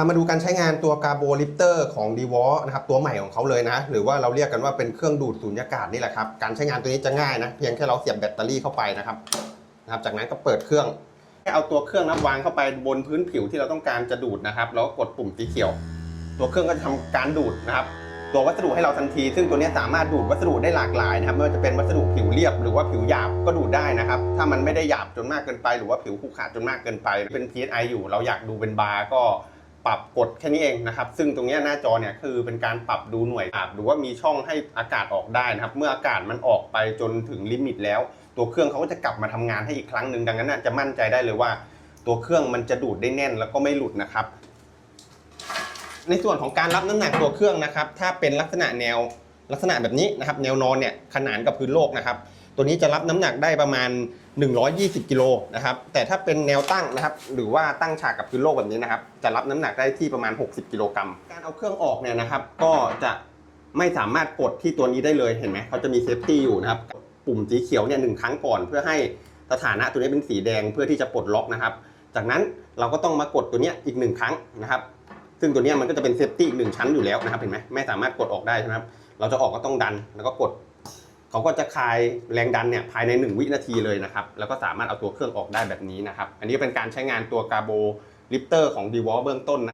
ามาดูการใช้งานตัวกาโบลิฟเตอร์ของ d w a l นะครับตัวใหม่ของเขาเลยนะ หรือว่าเราเรียกกันว่าเป็นเครื่องดูดสูญญากาศนี่แหละครับ การใช้งานตัวนี้จะง่ายนะ เพียงแค่เราเสียบแบตเตอรี่เข้าไปนะครับนะครับจากนั้นก็เปิดเครื่องแค่เอาตัวเครื่องนับวางเข้าไปบนพื้นผิวที่เราต้องการจะดูดนะครับ แล้วก็กดปุ่มสีเขียว ตัวเครื่องก็จะทำการดูดนะครับตัววัสดุให้เราทันที ซึ่งตัวนี้สามารถดูดวัสดุได้หลากหลายนะครับไม่ว่าจะเป็นวัสดุผิวเรียบหรือว่าผิวหยาบก็ดูดได้นะครับ ถ้ามันไม่ได้หยาบจนมากเกินไป หรือว่าผิวขรุขระจนมากเกินไป เป็น PSI อยู่ เราอยากดูเป็นบาร์ก็ ปรับกดแค่นี้เองนะครับ ซึ่งตรงนี้หน้าจอเนี่ยคือเป็นการปรับดูหน่วยอาบหรือว่ามีช่องให้อากาศออกได้นะครับ เมื่ออากาศมันออกไปจนถึงลิมิตแล้ว ตัวเครื่องเขาก็จะกลับมาทำงานให้อีกครั้งหนึ่งดังนั้นจะมั่นใจได้เลยว่า ตัวเครื่องมันจะดูดได้แน่นแล้วก็ไม่หลุดนะครับ ในส่วนของการรับน้ำหนักตัวเครื่องนะครับ ถ้าเป็นลักษณะแนวลักษณะแบบนี้นะครับ แนวนอนเนี่ยขนานกับพื้นโลกนะครับ ตัวนี้จะรับน้ำหนักได้ประมาณ 120กิโลนะครับแต่ถ้าเป็นแนวตั้งนะครับหรือว่าตั้งฉากกับพื้นโลกแบบนี้นะครับจะรับน้ำหนักได้ที่ประมาณ 60กิโลกรัมการเอาเครื่องออกเนี่ยนะครับก็จะไม่สามารถกดที่ตัวนี้ได้เลยเห็นไหมเขาจะมีเซฟตี้อยู่นะครับปุ่มสีเขียวเนี่ยหนึ่งครั้งก่อนเพื่อให้สถานะตัวนี้เป็นสีแดงเพื่อที่จะปลดล็อกนะครับ จากนั้นเราก็ต้องมากดตัวนี้อีกหนึ่งครั้งนะครับ ซึ่งตัวนี้มันก็จะเป็นเซฟตี้อีกหนึ่งชั้นอยู่แล้วนะครับเห็นไหมไม่สามารถกดออกได้ใช่ไหมครับ เราจะออกก็ต้องดันแล้วก็กด เขาก็จะคลายแรงดันเนี่ยภายใน 1 วินาทีเลยนะครับ แล้วก็สามารถเอาตัวเครื่องออกได้แบบนี้นะครับ อันนี้เป็นการใช้งานตัวกาโบลิฟเตอร์ของ d w a l เบื้องต้นนะ